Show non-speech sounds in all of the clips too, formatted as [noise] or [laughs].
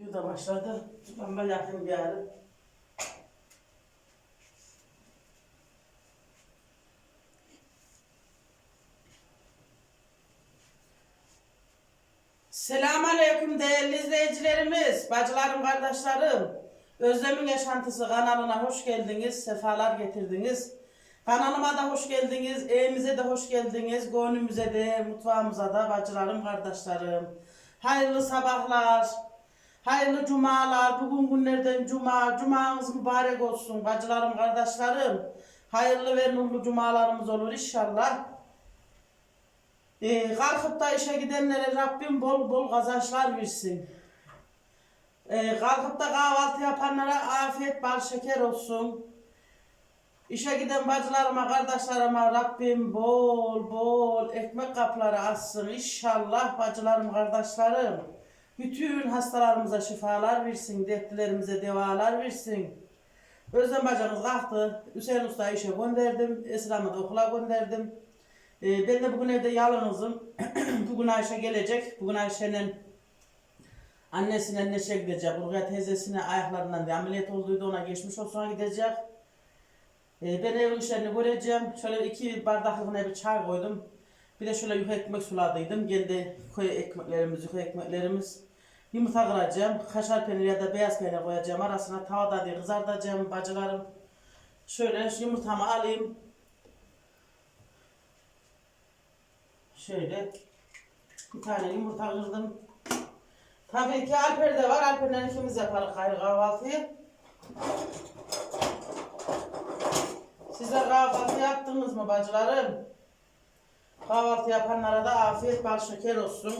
Yuda başladı. Ben yakın bir ara. Selamun Aleyküm değerli izleyicilerimiz, bacılarım, kardeşlerim. Özlem'in Yaşantısı kanalına hoş geldiniz, sefalar getirdiniz. Kanalıma da hoş geldiniz, evimize de hoş geldiniz, gönlümüze de, mutfağımıza da bacılarım, kardeşlerim. Hayırlı sabahlar, hayırlı cumalar, bugün günlerden cuma, cumanız mübarek olsun bacılarım, kardeşlerim. Hayırlı ve nurlu cumalarımız olur inşallah. Ee, kalkıp da işe gidenlere Rabbim bol bol kazançlar versin. Ee, kalkıp da kahvaltı yapanlara afiyet bal şeker olsun. İşe giden bacılarıma, kardeşlerime Rabbim bol bol ekmek kapları açsın. İnşallah bacılarım, kardeşlerim. Bütün hastalarımıza şifalar versin, dertlerimize devalar versin. Özlem bacımız kalktı. Hüseyin Usta'yı işe gönderdim. Esra'mı da okula gönderdim. Ee, ben de bugün evde yalnızım. [clears throat] bugün Ayşe gelecek. Bugün Ayşe'nin annesine neşe gidecek. Buraya teyzesine ayaklarından bir ameliyat olduydu. Ona geçmiş olsuna gidecek. Ee, ben evin işlerini göreceğim. Şöyle iki bardaklıkına bir çay koydum. Bir de şöyle yuka ekmek suladıydım. Kendi köy ekmeklerimiz, yuka ekmeklerimiz. Yumurta kıracağım. Kaşar peyniri ya da beyaz peynir koyacağım. Arasına tavada diye kızartacağım bacılarım. Şöyle yumurtamı alayım. Şöyle bir tane yumurta kırdım. Tabii ki Alper de var. Alper'le ikimiz yaparız gayrı kahvaltıyı. Size kahvaltı yaptınız mı bacılarım? Kahvaltı yapanlara da afiyet bal şeker olsun.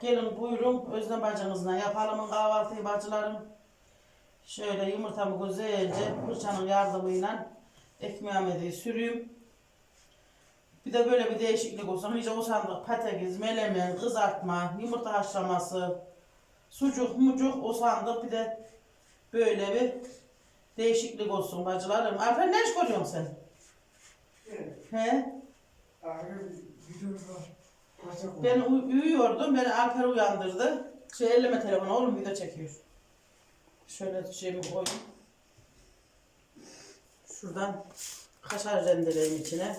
Gelin buyurun Özlem bacınızla yapalım kahvaltıyı bacılarım. Şöyle yumurtamı güzelce fırçanın yardımıyla ekmeğime sürüyüm. Bir de böyle bir değişiklik olsun. İyice o sandık patates, melemen, kızartma, yumurta haşlaması, sucuk, mucuk o sandık bir de böyle bir değişiklik olsun bacılarım. Alper ne iş görüyorsun sen? He? Ben uy- uyuyordum, beni Alper uyandırdı. Şey elleme telefonu oğlum video çekiyor. Şöyle şeyimi koyayım. Şuradan kaşar rendeleyim içine.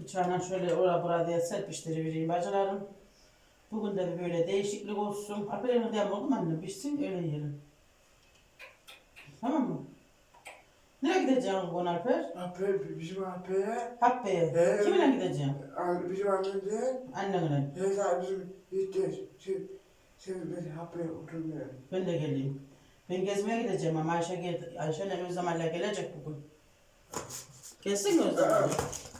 Bıçağına şöyle ora bura diye serpiştirivereyim bacılarım. Bugün de böyle değişiklik olsun. Alper yemek de oldu annem? Pişsin öyle yiyelim. Tamam mı? Nereye gideceğim bugün Alper? Abi bizim abiye, Hakkı'ya. Ee, Kiminle gideceğim? abi bizim annemden, Annemle. Heza bizim gitti. Sen, sen ben abiye oturmuyorum. Ben de geleyim. Ben gezmeye gideceğim ama Ayşe gel Ayşe'yle Özlem'le gelecek bugün. Gelsin mi Özlem'le?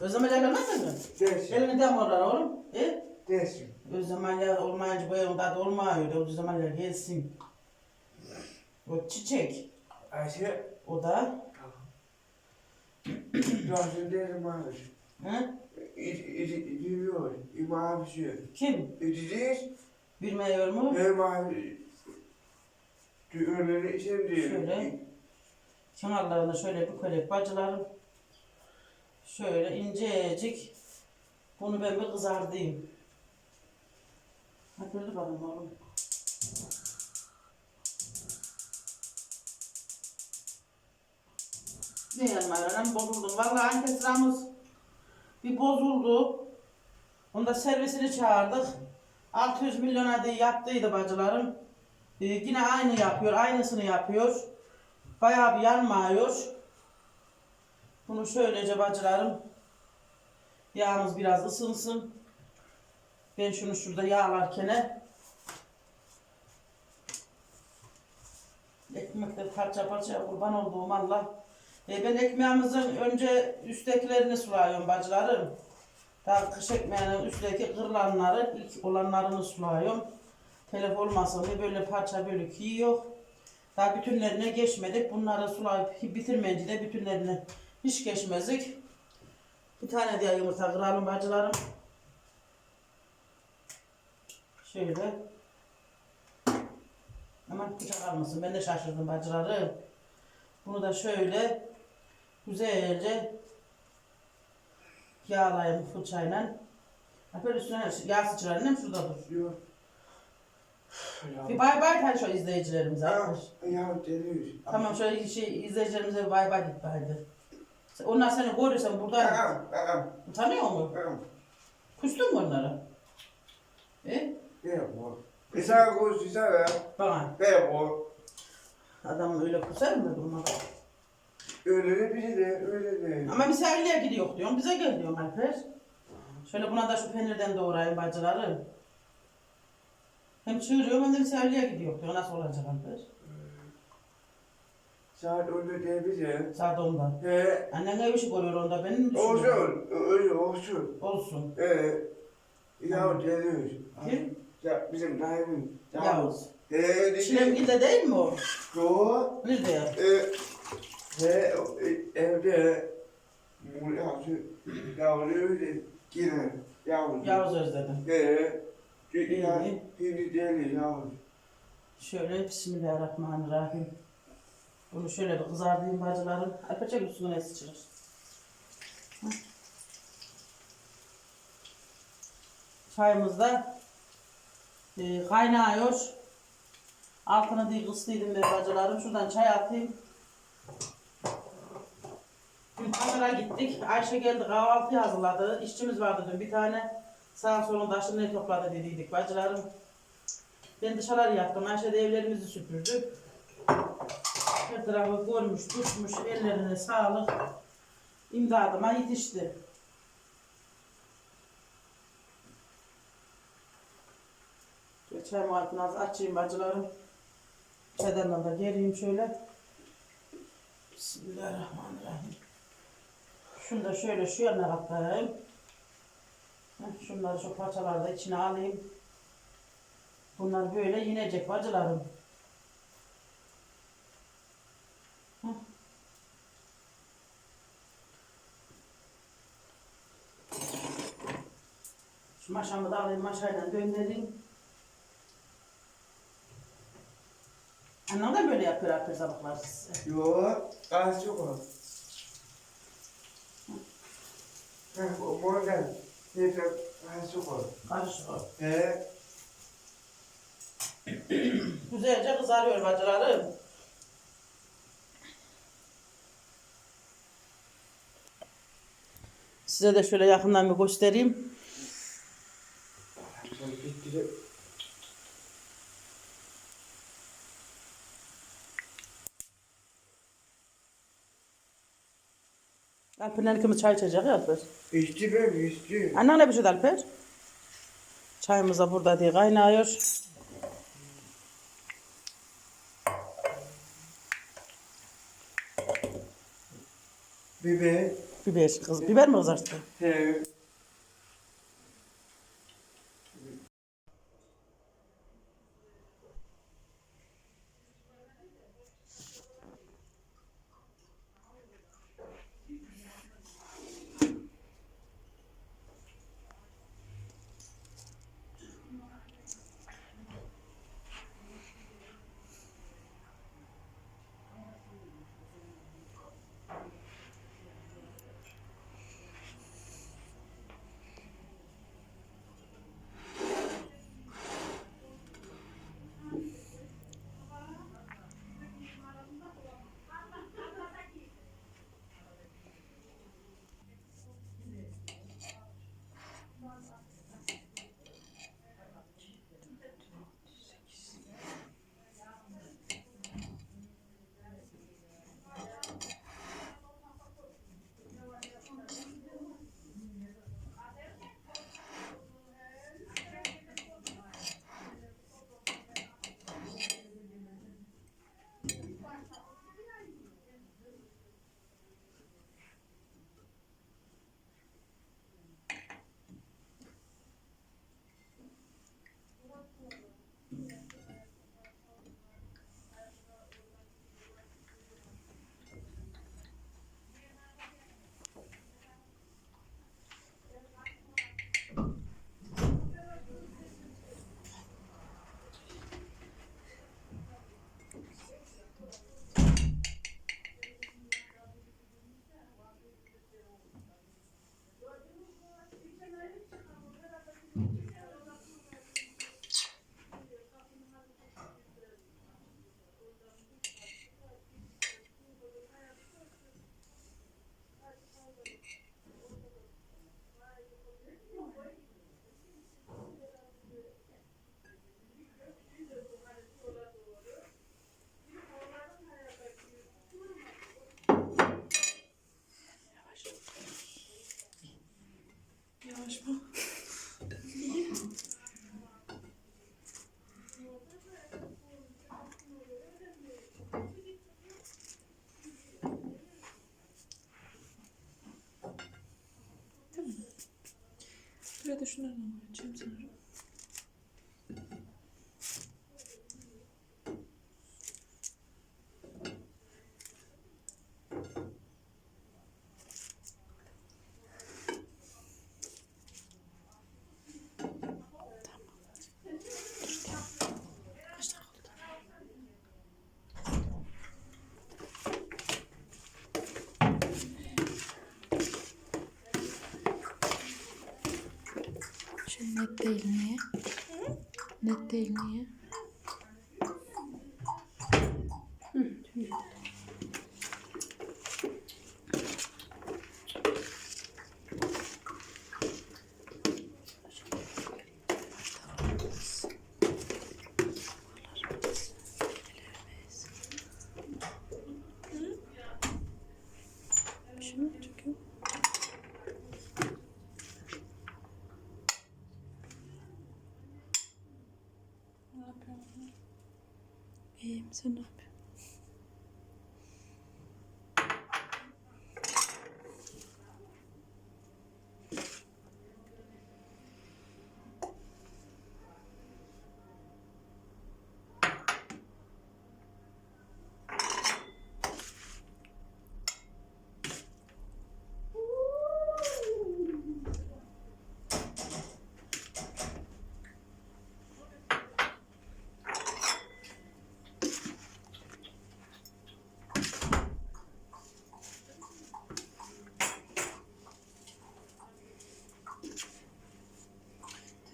Özlem'le gelmez mi? Dersin, Elini dem oralar oğlum. E? dersin. Özlem'le olmayınca bu evin tadı olmuyor. Özlem'le gelsin. O çiçek. Ayşe, O da. Derim abi. Hı? Diyor, İmam diyor. Kim? İdris, Bilmiyor mu? diyorları sen diyor. Şöyle. Kenarlarını şöyle bükerek bacılarım. Şöyle incecik. Bunu ben bir kızardayım. Hadi bakalım oğlum. Ne yanmayla bozuldum. Vallahi ankestramız bir bozuldu. Onda servisini çağırdık. 600 milyon adı yaptıydı bacılarım. Ee, yine aynı yapıyor, aynısını yapıyor. Bayağı bir yanmıyor. Bunu şöylece bacılarım yağımız biraz ısınsın. Ben şunu şurada yağlarken ekmekte parça parça kurban olduğum Allah. E, ben ekmeğimizin önce üsttekilerini sulayıyorum bacılarım. Daha kış ekmeğinin üstteki kırılanları, ilk olanlarını sulayıyorum. Telef olmasın diye böyle parça bölük yiyor. Daha bütünlerine geçmedik. Bunları sulayıp bitirmeyince de bütünlerine hiç geçmezdik. Bir tane diye yumurta kıralım bacılarım. Şöyle. Aman bıçak almasın. Ben de şaşırdım bacılarım. Bunu da şöyle güzelce yağlayayım fırçayla. Böyle üstüne yağ sıçrar. Ne şurada dur. Bir bay bay hadi şu izleyicilerimize. Ya, ya deliyiz. Tamam şöyle şey, izleyicilerimize bir bay bay git hadi. Onlar seni görürsen burada tanıyor mu? aa. Kustun mu onlara? E? Bu? Bir sana konuşsana ya. Bana. Bu? Adam öyle kusar mı durmadan? Öyle de biri de öyle de. Ama misafirliğe gidiyor diyorsun. Bize gel diyorsun Alper. Şöyle buna da şu peynirden doğrayayım bacıları. Hem çığırıyorum hem de misafirliğe gidiyor diyor. Nasıl olacak Alper? Saat öyle de biri. Saat 10'da. He. Annen ev işi görüyor onda benim düşünüyorum. Olsun. Öyle olsun. Olsun. Ee, ya deliyiz. Kim? Ya bizim dayımın. Yavuz. He. Çilemgil'de değil mi o? Yo. Nerede ya? He evde. Murat'ı yavru öyle girer. Yavru. Yavuz özledim. He. Ya, İyi. şimdi deli yavru. Şöyle Bismillahirrahmanirrahim. Bunu şöyle bir kızardayım bacılarım. Alpaçak üstüne sıçrar. Hı. Çayımız da e, kaynıyor. Altını diye kıstıydım ben bacılarım. Şuradan çay atayım. Pazara gittik. Ayşe geldi kahvaltı hazırladı. İşçimiz vardı dün bir tane. Sağ solun taşını ne topladı dediydik bacılarım. Ben dışarıları yaptım. Ayşe de evlerimizi süpürdü. Her tarafı görmüş, tutmuş, ellerine sağlık. İmdadıma yetişti. Çayımı altına az açayım bacılarım. Çaydandan da geleyim şöyle. Bismillahirrahmanirrahim. Şunu da şöyle şu katlayayım. Heh, Şunları şu parçaları da içine alayım. Bunlar böyle yinecek bacılarım. Şu maşamı da alayım, maşayla döndüreyim. Annem de böyle yapıyor arkadaşlar sabahlar size. Yo. Az çok o. Ha, o morgan. Neyse, az çok o. Karışık o. He. [clears throat] Güzelce kızarıyor bacılarım. Size de şöyle yakından bir göstereyim. Alper'in ikimiz çay içecek ya Alper. İçti ben, içti. Annen ne bir şey Alper? Çayımız da burada diye kaynıyor. Biber. Biber, kız, biber mi kızarttı? He. Hadi şunları açayım sanırım. Şimdi net değil niye? Net değil niye? Şimdi çekiyor. Ne yapıyorsun? İyiyim sen ne yapıyorsun?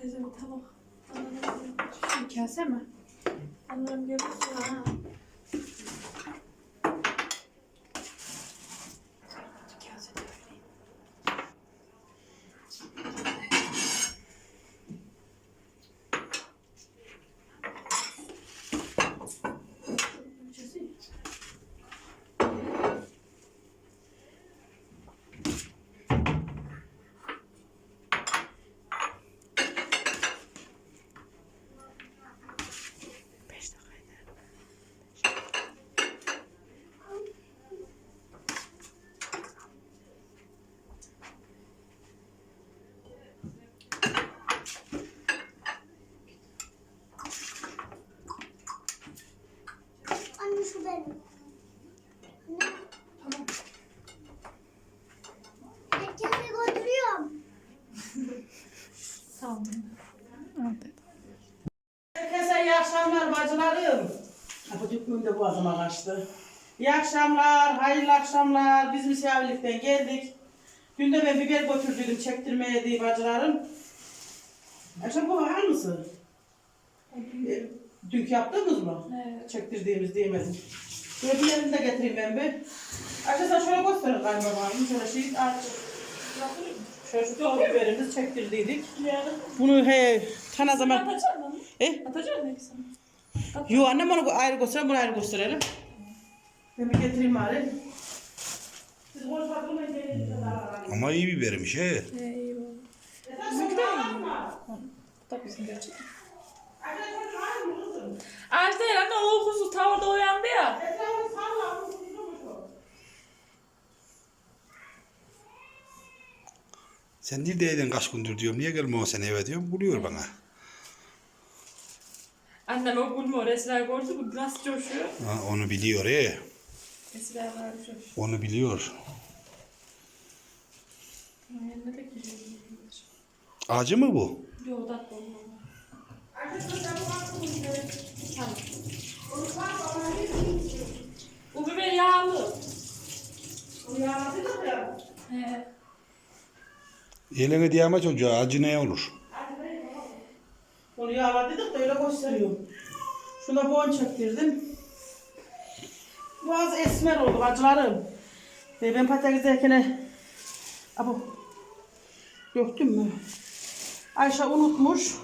Teyze bir tabak. Annem Mi? Annem gelirse ha. Kase de vereyim. Beş dakikaydı. Anne şu benim. Tamam. Herkese götürüyorum. Sağ olun. Hadi. Herkese iyi akşamlar bacılarım. Bu tüpüm kaçtı. İyi akşamlar, hayırlı akşamlar. Biz misafirlikten geldik. Dün de ben biber götürdüm çektirmeye diye bacılarım. Akşam bu bakar mısın? E, Dünkü yaptığımız mı? Evet. Çektirdiğimiz diyemedim. Şöyle bir yerini de getireyim ben bir. Arkadaşlar şöyle gösterin kayınbabamı. Şöyle şey aç. Şöyle şu biberimizi çektirdiydik. Bunu he tane zaman... Atacak mı? E? Atacak mı? Yo annem onu ayrı gösterelim, bunu ayrı gösterelim. Ben bir getireyim bari. Siz konuşmak gelin. Ama iyi bibermiş he. Eyvallah. Bizimki de iyi. Tabii bizim gerçek. Değil anne o uykusu tavırda uyandı ya. Sen neredeydin kaç gündür diyorum. Niye gelmiyorsun sen eve diyorum. Buluyor bana. Annem o gülmüyor. Esra gördü bu nasıl coşuyor. Ha, onu biliyor he. Esra var coşuyor. Onu biliyor. Da giriyor. Acı mı bu? Yok da olmuyor. Bu biber yağlı. He. Eline diyeme çocuğa acı ne olur? Onu yağladıydık da öyle gösteriyorum. Şuna boğan çektirdim. Biraz esmer oldu bacılarım. Ve ben patates ekine... Abo. Döktüm mü? Ayşe unutmuş.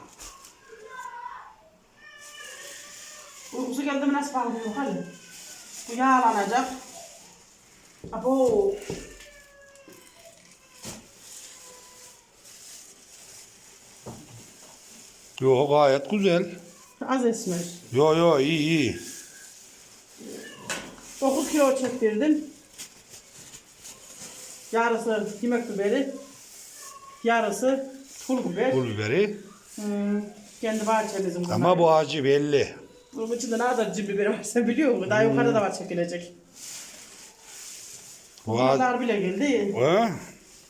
Uykusu geldi mi nasıl bağlıyor? Hadi. Bu yağlanacak. Abo. Yo gayet güzel. Az esmer. Yo yo iyi iyi. 9 kilo çektirdim. Yarısı yemek biberi, yarısı Pul biber. Pul biberi. Hmm, kendi bahçemizin bunlar. Ama bu acı belli. Bunun içinde ne kadar cin biberi var sen biliyor musun? Daha yukarıda da var çekilecek. Bu Buna acı. dar bile geldi.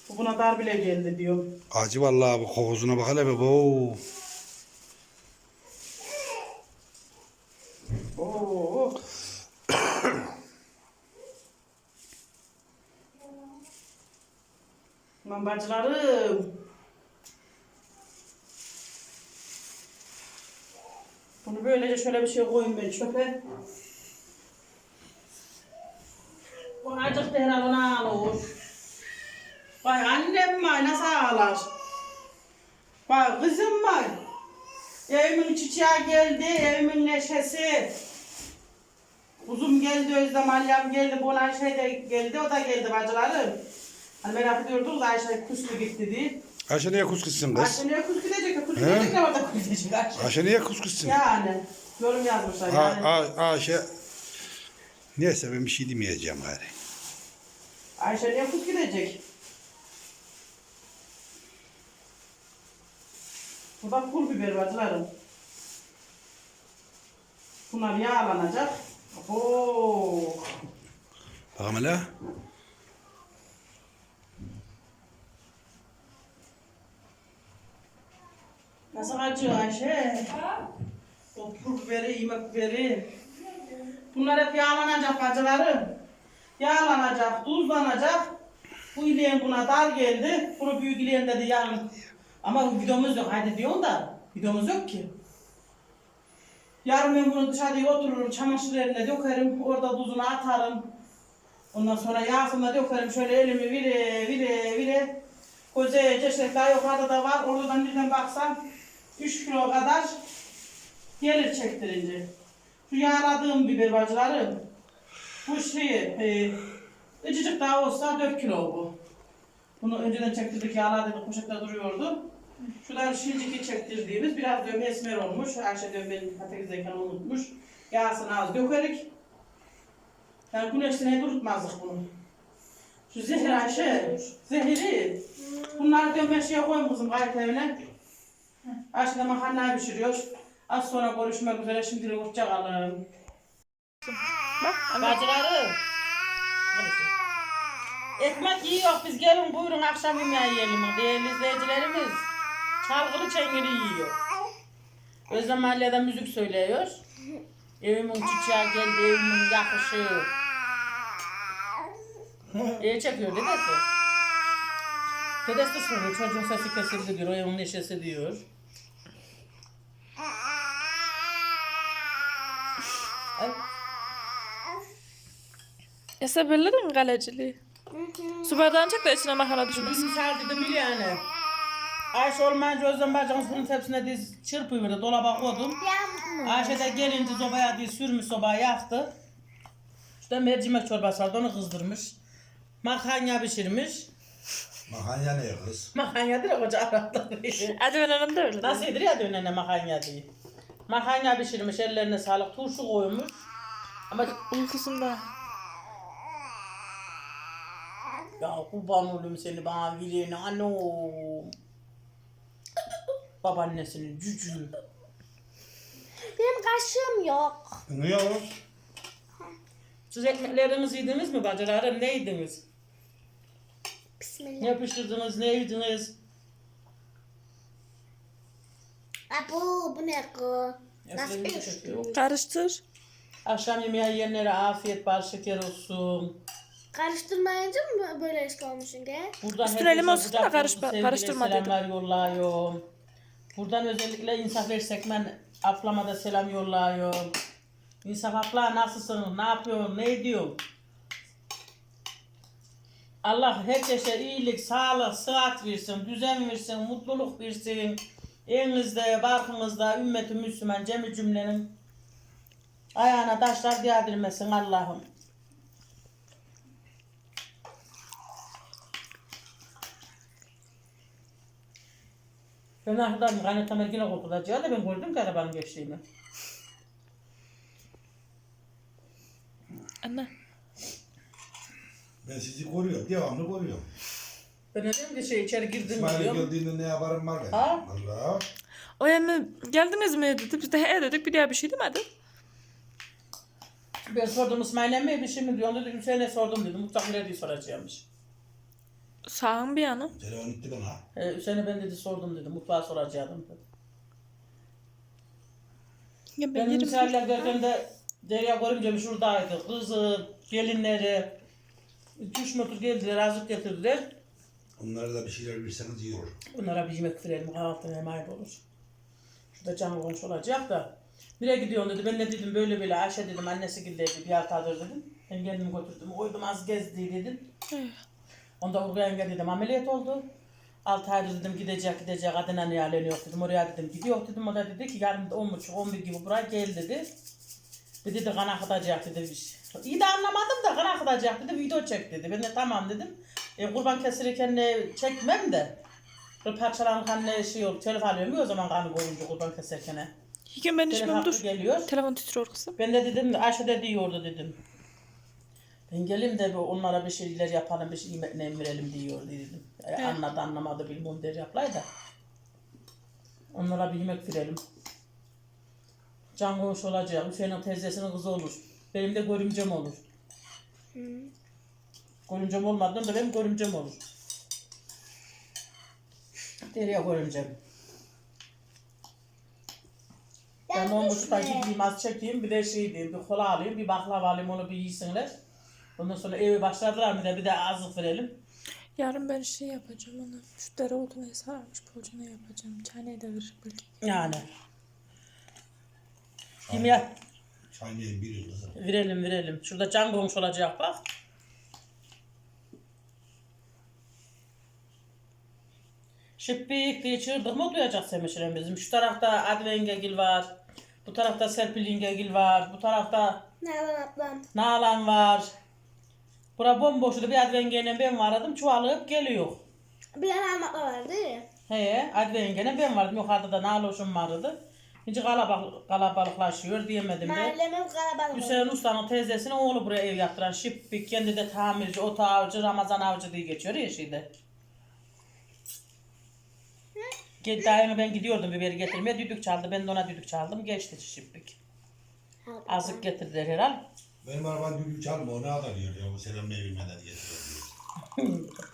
Bu Buna dar bile geldi diyor. Acı vallahi bu kokusuna bak hele be. Oo. Lan bacılarım. Bunu böylece şöyle bir şey koyayım ben çöpe. Bu acık herhalde ne olur. Vay annem var nasıl ağlar. Vay kızım var. Evimin çiçeği geldi, evimin neşesi. Uzun geldi, Özlem Alyam geldi, Bonan şey de geldi, o da geldi bacılarım. Hani merak ediyorduk da Ayşe kustu gitti diye. Ayşe niye kuskussun kız? Ayşe niye kus gidecek, kus He? gidecek de orada kus gidecek Ayşe. Ayşe niye kuskussun? Yani, yorum yazmışlar A- yani. A- Ayşe. Neyse ben bir şey demeyeceğim gari. Ayşe niye kus gidecek? Bu da pul biber bacılarım. Bunlar yağlanacak. Oo. Bakalım hele. Nasıl acıyor Ayşe? O pul biberi, yemek biberi. Bunlar hep yağlanacak bacılarım. Yağlanacak, tuzlanacak. Bu ileyen buna dar geldi. Bunu büyük ileyen dedi yarın. Ama bu videomuz yok. Hadi diyorsun da videomuz yok ki. Yarın ben bunu dışarıda otururum, çamaşır eline dökerim, orada tuzunu atarım. Ondan sonra yağsını dökerim, şöyle elimi vire vire vire. Koca daha yukarıda da var, oradan birden baksam 3 kilo kadar gelir çektirince. Şu yağladığım biber bacılarım, bu şey, e, ıcıcık daha olsa 4 kilo bu. Bunu önceden çektirdik, yağladıydık, poşette duruyordu. Şuradan şimdiki çektirdiğimiz biraz diyorum esmer olmuş. Ayşe diyorum benim patatezdeyken unutmuş. Yağsını az dökerik. Yani güneşten hep unutmazdık bunu. Şu zehir Ayşe, zehiri. Bunları ben şeye kızım gayet evine. Ayşe de makarna pişiriyor. Az sonra görüşmek üzere şimdilik hoşçakalın. Bak anne. Bacılarım. Ekmek yiyor biz gelin buyurun akşam yemeği yiyelim değerli izleyicilerimiz. Çalgılı çengeli yiyor. Özlem mahallede müzik söylüyor. Evimin çiçeği geldi, evimin yakışı. İyi çekiyor dedesi. Dedesi de soruyor, çocuğun sesi kesildi diyor, o evin neşesi diyor. Esa belledin mi kaleciliği? Su bardağını çek de içine makarna düşmesin. Misal dedim bile yani. Ayşe olmayınca Özlem bacımız bunun tepsine diz çırpıverdi, dolaba koydum. Ayşe de gelince sobaya diye sürmüş sobayı yaktı. İşte mercimek çorbası vardı onu kızdırmış. Makarna pişirmiş. Mahanya ne kız? Makarna değil koca Araplar. Hadi ben öyle. Nasıl yedir ya dönene makarna diye. Makarna pişirmiş ellerine sağlık turşu koymuş. Ama Uykusunda. Ya kurban olayım seni bana verene ano. [laughs] Babaannesinin cücüğü. Benim kaşığım yok. Ne o? Siz ekmeklerinizi yediniz mi bacılarım? Ne yediniz? Bismillah. Ne pişirdiniz, ne yediniz? Abu bu ne? Nasıl bir çekiyor. Karıştır. Akşam yemeği yiyenlere afiyet, bal şeker olsun. Karıştırmayınca mı böyle eski olmuşsun ki? Buradan Üstüne limon sıktı da kucak karışma- dolusu karıştırma dedim. Selamlar yolluyorum. Buradan özellikle İnsaf Versekmen ablama da selam yolluyorum. İnsaf abla nasılsın, ne yapıyorsun, ne ediyorsun? Allah herkese iyilik, sağlık, sıhhat versin, düzen versin, mutluluk versin. Evinizde, barkınızda, ümmeti Müslüman cemi cümlenin ayağına taşlar değdirmesin Allah'ım. Ben arkadan kaynatama yine korkutacağı da ben gördüm ki arabanın geçtiğini. Anne. Ben sizi koruyorum. Devamlı koruyorum. Ben diyeyim ki şey içeri girdim İsmail diyorum. geldiğinde ne yaparım var ben. Ha? Valla. O yani geldiniz mi dedi. Biz de he dedik bir daha bir şey demedi. Ben sordum İsmail'e mi bir şey mi diyorsun dedi. Hüseyin'e sordum dedim. Mutlaka nerede soracağımış. Sağın bir yanı. Telefon gitti bana. Ee, Hüseyin'e ben dedi sordum dedi. Mutfağa soracaktım dedi. Ya ben Benim yerim. misafirler geldiğinde Derya görünce bir şuradaydı. Kızı, gelinleri. İki üç motor geldiler, azık getirdiler. Onlara da bir şeyler verseniz iyi olur. Bunlara bir yemek verelim, kahvaltı hem ayıp olur. Şurada canlı komşu olacak da. Nereye gidiyorsun dedi. Ben de dedim böyle böyle Ayşe dedim annesi gildeydi bir haftadır dedim. Ben kendimi götürdüm. Koydum az gezdi dedim. Onda Urgay'a dedim ameliyat oldu. 6 aydır dedim gidecek gidecek adına niyalen yok dedim. Oraya dedim gidiyor dedim. O da dedi ki yarın da 10 buçuk 11 gibi buraya gel dedi. Bir dedi kan akıtacak dedi. İyi de anlamadım da kan akıtacak dedi. Video çek dedi. Ben de tamam dedim. E, kurban kesilirken ne çekmem de. Böyle parçalanırken ne şey olur. Telef alıyorum ya o zaman kanı koyunca kurban keserken. Higen ben hakkı dur. geliyor. Telefon titriyor kızım. Ben de dedim Ayşe de diyordu dedim. Ben geleyim de bir onlara bir şeyler yapalım, bir şey yemek verelim diyordu dedim. E, anladı anlamadı bilmem der yaplay da. Onlara bir yemek verelim. Can hoş olacak. Hüseyin'in teyzesinin kızı olur. Benim de görümcem olur. Görümcem olmadı da benim görümcem olur. Derya görümcem. Ben on buçukta gideyim az çekeyim bir de şey diyeyim bir kola alayım bir baklava alayım onu bir yesinler. Ondan sonra evi başladılar bir de bir de azlık verelim. Yarın ben şey yapacağım ona. Şu dereotunu sararmış poğaçana yapacağım. Çaneyi de verir belki. Yani. Yemeğe Çaymayın biri kızım. verelim verelim. Şurada can komşu olacak bak. Şıppik diye çığırdık mı duyacak Semişiren bizim. Şu tarafta Advengegil var. Bu tarafta Serpil Yengegil var. Bu tarafta var ablam? Nalan var. Bura bomboştu. Bir Advenge'yle ben vardım. Çoğalıp geliyor. Bir an almak var değil mi? He, Advenge'yle ben vardım. Yukarıda da Naloş'um vardı. Şimdi kalabalık, kalabalıklaşıyor diyemedim de. Mahallemin kalabalık. Hüseyin Usta'nın teyzesinin oğlu buraya ev yaptıran Şippik. Kendi de tamirci, ota avcı, Ramazan avcı diye geçiyor ya. Ge- Daima ben gidiyordum biberi getirmeye. Düdük çaldı. Ben de ona düdük çaldım. Geçti Şippik. Azık getirdiler herhal. Benim araban düdük çalma o ne kadar diyor ya bu selamla evime de getiriyor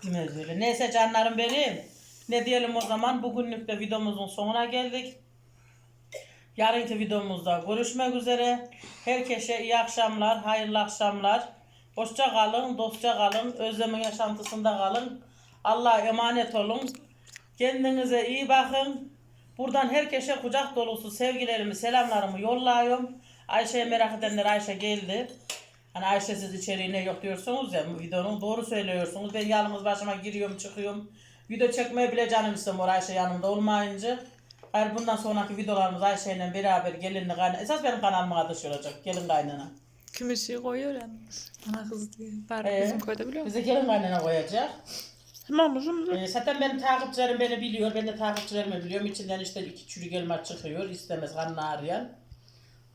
diyor. Demez. Neyse canlarım benim. Ne diyelim o zaman bugünlük de videomuzun sonuna geldik. Yarınki videomuzda görüşmek üzere. Herkese iyi akşamlar, hayırlı akşamlar. Hoşça kalın, dostça kalın, özlemin yaşantısında kalın. Allah'a emanet olun. Kendinize iyi bakın. Buradan herkese kucak dolusu sevgilerimi, selamlarımı yolluyorum. Ayşe'ye merak edenler Ayşe geldi. Hani Ayşe siz içeriği ne yok diyorsunuz ya bu videonun doğru söylüyorsunuz. Ben yalnız başıma giriyorum çıkıyorum. Video çekmeye bile canım istemiyor Ayşe yanımda olmayınca. Hayır bundan sonraki videolarımız Ayşe ile beraber gelinle kaynana. Esas benim kanalıma adı şey olacak. Gelin kaynana. Kümesi koyuyor yani. Ana kız diye. Bari Ee, bizim köyde biliyor musun? Bize gelin kaynana koyacak. Tamam uzun Ee, zaten benim takipçilerim beni biliyor. Ben de takipçilerimi biliyorum. İçinden işte iki çürük elma çıkıyor. İstemez kanını ağrıyan.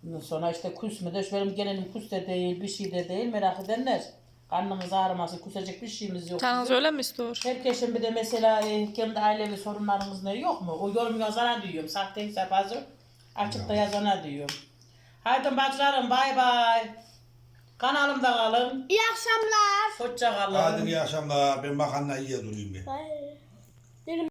Ondan sonra işte kus mu de benim gelenim kus de değil, bir şey de değil. Merak edenler. Karnımız ağrıması, kusacak bir şeyimiz yok. Tanız öyle mi istiyor? Herkesin bir de mesela e, kendi ailevi sorunlarımız ne yok mu? O yorum yazana diyorum. Sahte hesap hazır. Açıp da yazana diyorum. Haydi bacılarım bay bay. Kanalımda kalın. İyi akşamlar. Hoşça kalın. Hadi iyi akşamlar ben makarna yiye durayım bir. Bye.